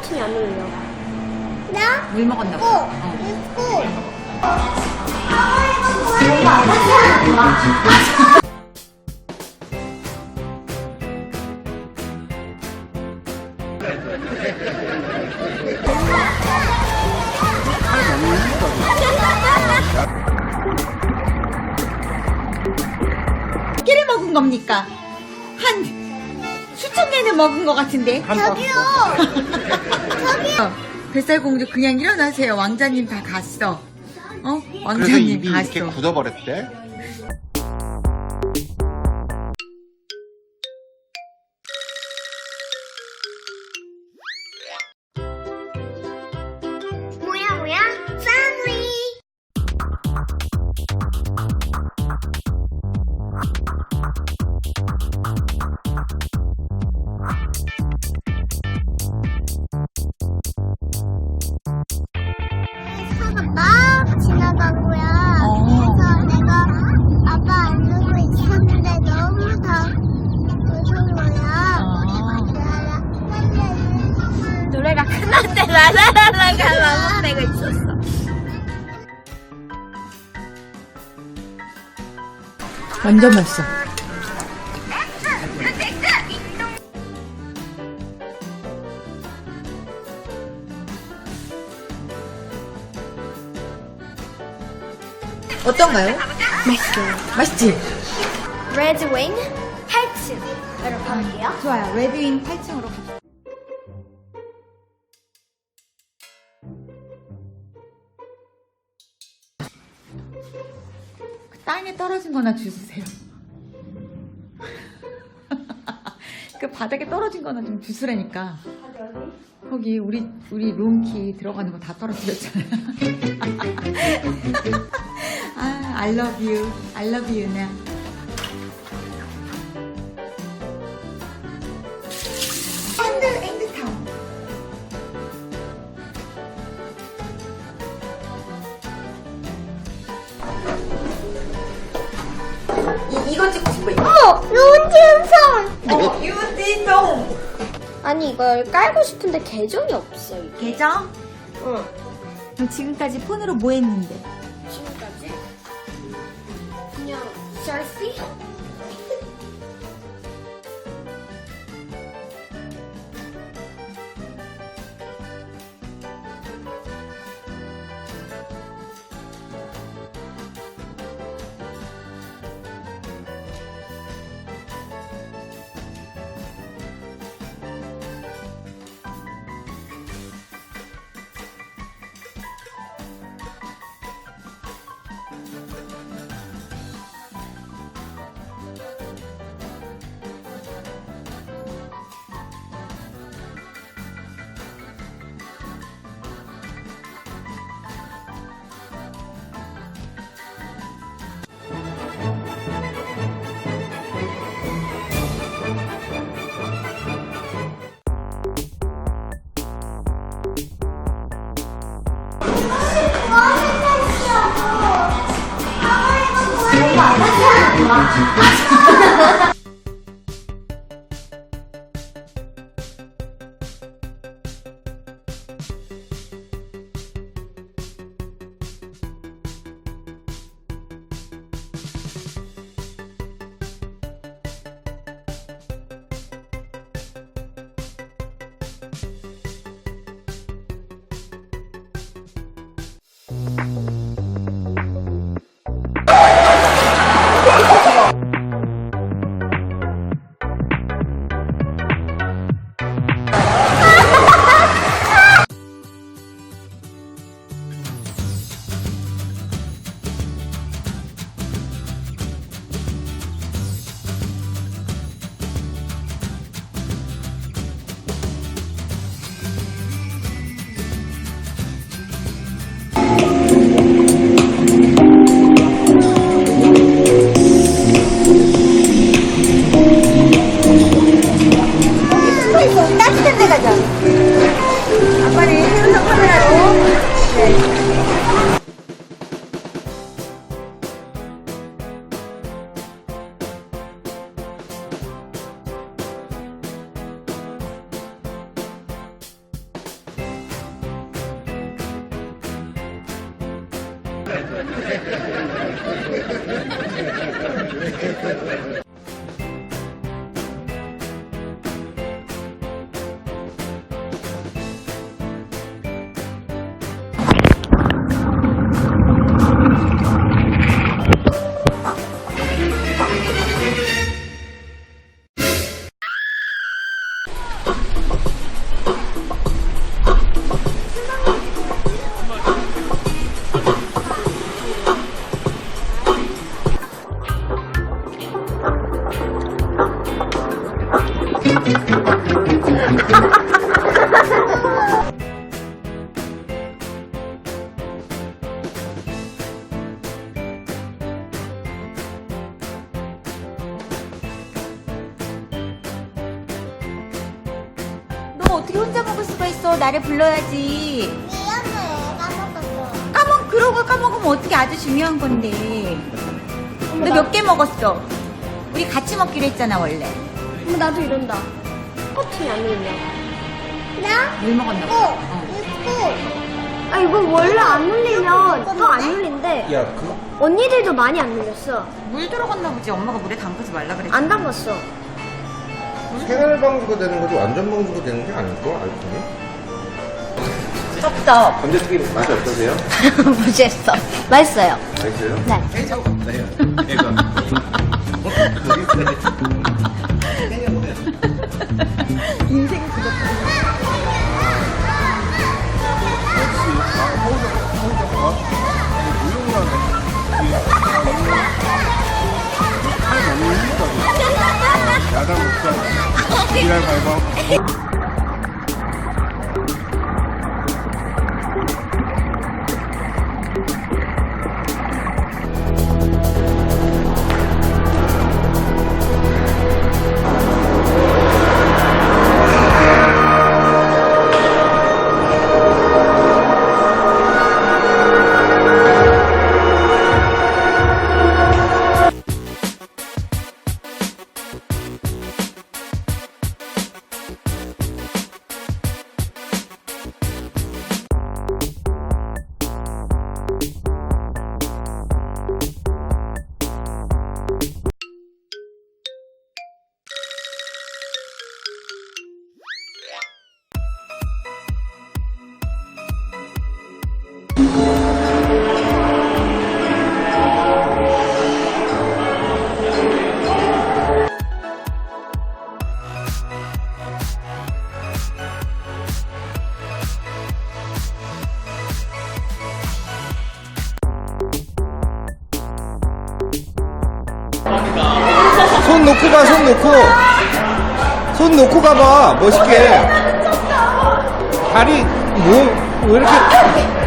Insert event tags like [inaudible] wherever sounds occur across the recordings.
버튼이 안 눌려. 나? 물 먹었나 봐. 어. 어. 있고. 끼를 [laughs] 먹은 겁니까? 한 수천 개는 먹은 것 같은데. 저기요. 어, 뱃살 공주 그냥 일어나세요. 왕자님 다 갔어. 어? 그래서 왕자님 입이 이렇게 갔어. 굳어버렸대. 완전 맛있어. 어떤가요? 맛있어요. 맛있지? 레드윙 8층으로 가볼게요. 좋아요. 레드윙 8층으로 갑시다. 그 땅에 떨어진 거나 주세요. [laughs] 그 바닥에 떨어진 거나 좀 주스라니까. 거기 우리 우리 룸키 들어가는 거 다 떨어뜨렸잖아. [laughs] 아, I love you. I love you now. 유디동. 아니 이걸 깔고 싶은데 계정이 없어 이게. 계정? 응. 그럼 지금까지 폰으로 뭐 했는데? 지금까지 그냥 셀피? 따뜻 너 어떻게 혼자 먹을 수가 있어? 나를 불러야지. 미안해 까먹었어 까먹 그러고 까먹으면 어떻게 아주 중요한 건데. 너 몇 개 먹었어? 우리 같이 먹기로 했잖아 원래. 엄마 나도 이런다. 커튼이 안 눌려. 나? 물 먹었나 봐. 어 어. 있고 아 이거 원래 안 눌리면 더 안 눌린대. 야, 그, 언니들도 많이 안 눌렸어. 물 들어갔나 보지. 엄마가 물에 담그지 말라 그랬지. 안 담갔어. 생활 방수가 되는 거지 완전 방수가 되는 게 아닐까? 알코올이? 쩝쩝. 감자튀김 맛이 어떠세요? [laughs] 무시했어. 맛있어요. 맛있어요? 네. 네. 대박. 인생 그거. 야단 목살. 一人买包。 손 놓고 가, 손 놓고. 손 놓고 가봐, 멋있게. 다리, 뭐, 왜 이렇게.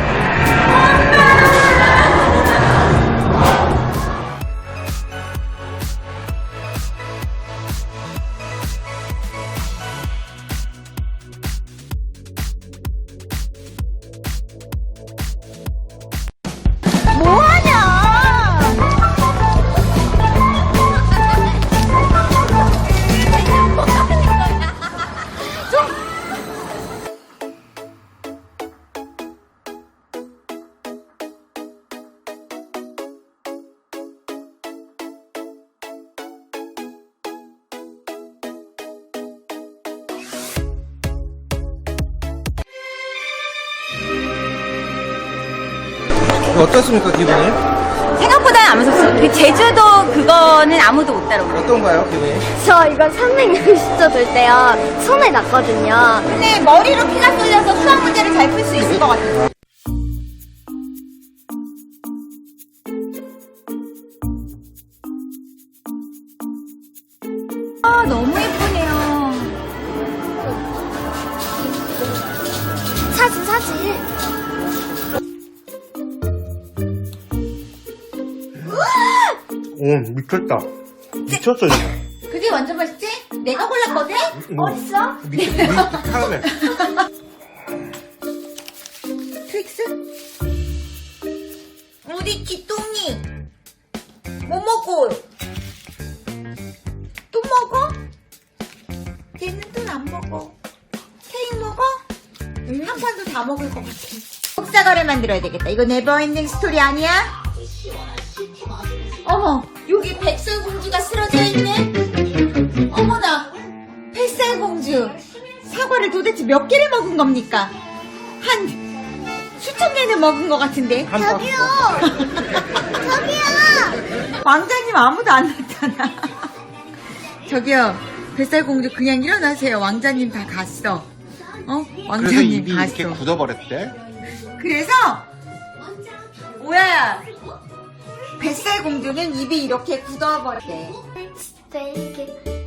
어떻습니까, 기분이? 생각보다 안 무섭어. 그 제주도 그거는 아무도 못 따라오고. 어떤가요, 기분이? 저 이거 360도 돌 때요. 손에 났거든요. 근데 머리로 피가 쏠려서 수학 문제를 잘 풀 수 있을 것 같아. 아, 오, 미쳤다. 미쳤어, 진짜. 그게 완전 맛있지? 내가 골랐거든? 어딨어? 미, 미, 카라멜. 트윅스? 우리 기똥이 뭐 먹어? 또 먹어? 걔는 또 안 먹어. 케이크 먹어? 한 판도 다 먹을 것 같아. 복사가를 만들어야 되겠다. 이거 네버엔딩 스토리 아니야? 어머, 여기 백설공주가 쓰러져 있네? 어머나, 백설공주. 사과를 도대체 몇 개를 먹은 겁니까? 한 수천 개는 먹은 것 같은데? 한 저기요. 저기요. 왕자님 아무도 안 나타나. 저기요, 뱃살공주 그냥 일어나세요. 왕자님 다 갔어. 어? 그래서 왕자님 입이 갔어. 이렇게 굳어버렸대. 그래서 오야야, 뱃살 공주는 입이 이렇게 굳어버렸대. 이렇게